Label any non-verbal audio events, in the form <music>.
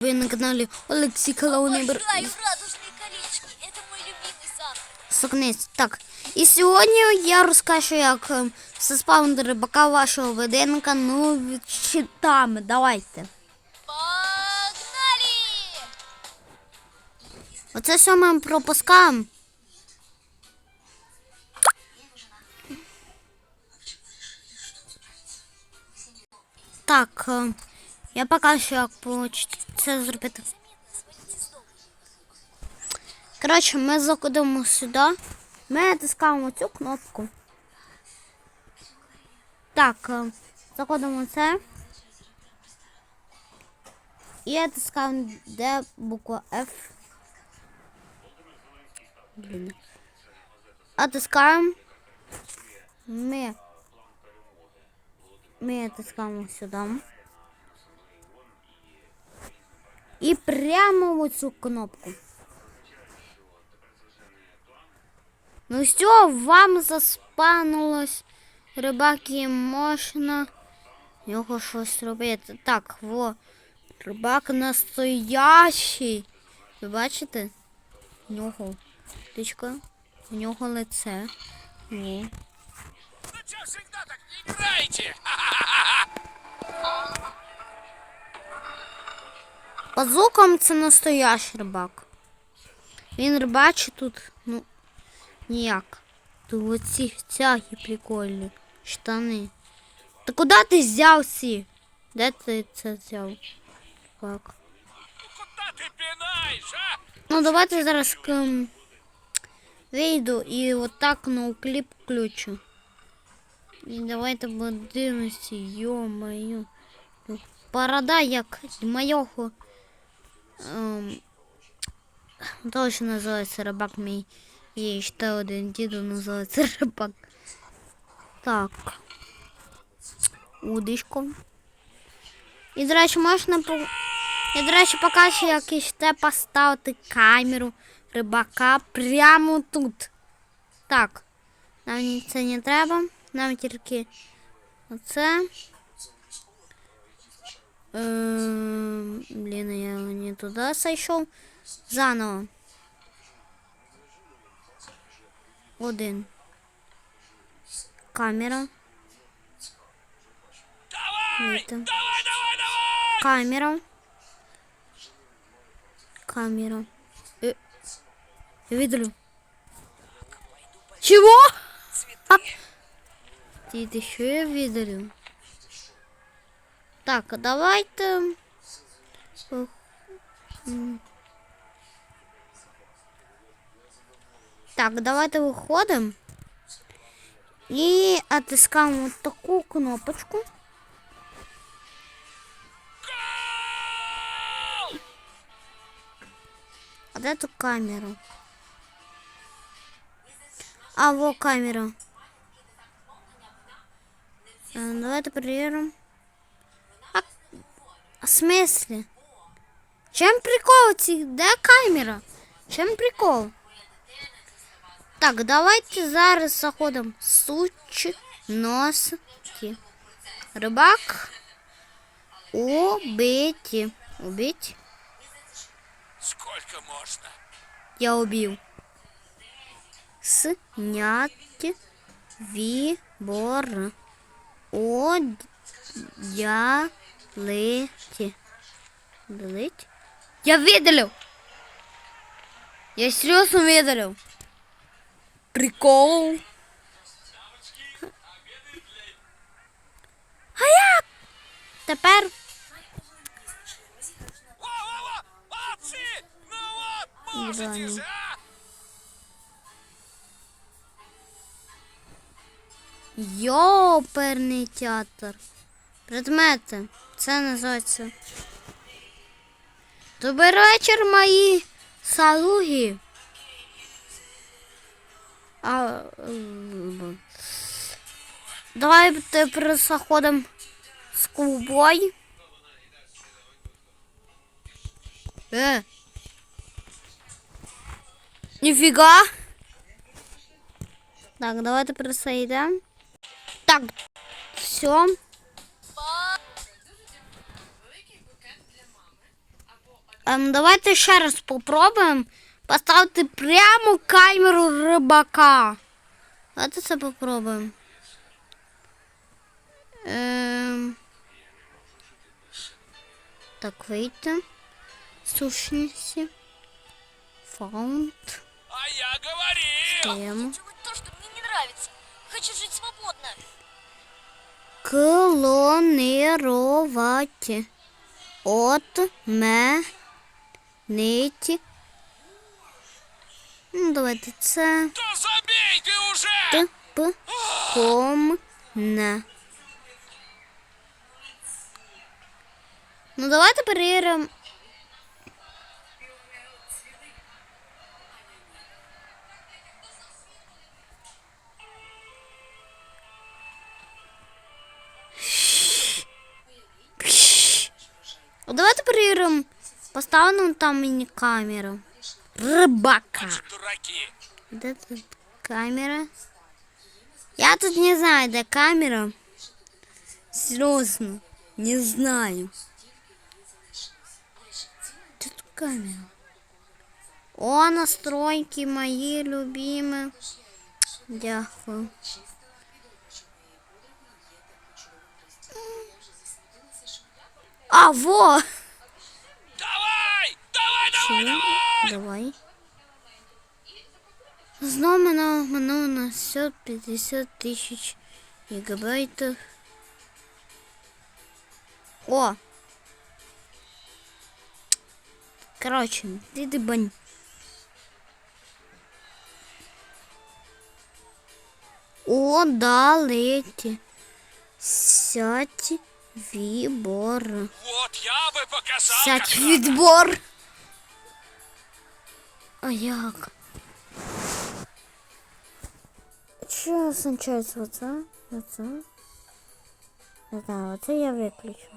Ви на каналі Олексій Калауний Обожаю радужные колечки. Это мой любимый замок. Сокниць. Так. І сьогодні я розкажу, як ем, заспавнити рибака вашого веденка ну від щитами. Давайте. Погнали! Оце все ми пропускаємо. Так, е, я покажу, як це зробити. Коротше, ми заходимо сюди. Ми натискаємо цю кнопку. Так, е, заходимо це. І натискаємо, де буква F. Блін. Отискаємо. Ми. Ми отискаємо сюди. Прямо в цю кнопку. Ну все, вам заспанулось. Рибаки можна його щось робити. Так, во. Рибак настоящий. Ви бачите? В нього птичка, в нього лице. Ні. Ну что всегда так не играете? <laughs> По звукам це настоящий рибак. Він рибачить тут, ну, ніяк. Тут оці тяги прикольні. Штани. Та куди ти взяв ці? Де ти це взяв? Так. Ну, давайте зараз ем, вийду і отак ну, кліп включу. І давайте подивимося, йо-моє. Порода як моєго. Ем, точно називається рибак мій. Є ще один діду називається рибак. Так. Удишко. І, до речі, можна по... Я, до речі, покажу, як іще поставити камеру рибака прямо тут. Так. Нам це не треба. Нам тільки оце. Ем, Блін, я не туди зайшов. Заново. Один. Камера. Давай! Это. Давай, давай, давай! Камера. Камера. Э, я видалю. Чего? А? Ты это еще я видалю. Так, а давайте. Ох, м. Так, давайте виходимо. І отискаємо таку кнопочку. А де тут камера? А, во камера. Е, Давайте перевіримо. А, а в смислі? Чим прикол ці? Де камера? Чим прикол? Так, давайте зараз заходимо. Сучі носки. Рибак. Убиті. Убить? Сколько можно? Я убил. Снять вибор. Одялити. Удалить? Я видалил. Я серьезно видалил. Прикол. А як? Тепер можете же. Йоперний театр. Предмети. Це називається. Добрий вечір, мої салуги. А, е, давай тепер заходимо з ковбой. Е. Ніфіга. Так, давайте пересейдемо. Так, все. Давайте ще раз попробуємо поставити прямо камеру рибака. Давайте це попробуємо. Ем... Так, вийти. Сущності. Фаунд. А я говорил! То, что мне не нравится. Хочу жить свободно. Клонировать. От менити. Ну, давайте це. Та забейте уже! Т П ком на. Ну, давайте перевіримо. Поставимо там міні-камеру. Рибака. Дураки! Де тут камера? Я тут не знаю, де камера. Серьезно, не знаю. Тут камера? О, настройки мои любимые. Дякую. А, во! Давай! Давай, давай, Чего? давай! Давай. Знову мене минуло на 150 тисяч гігабайтів. О! Короче, ти дибань. О, да, леті. Сядь вибор. Вот я бы показал, Сядь как відбор. А як? Що означає оце? Оце? Не знаю, оце я виключу.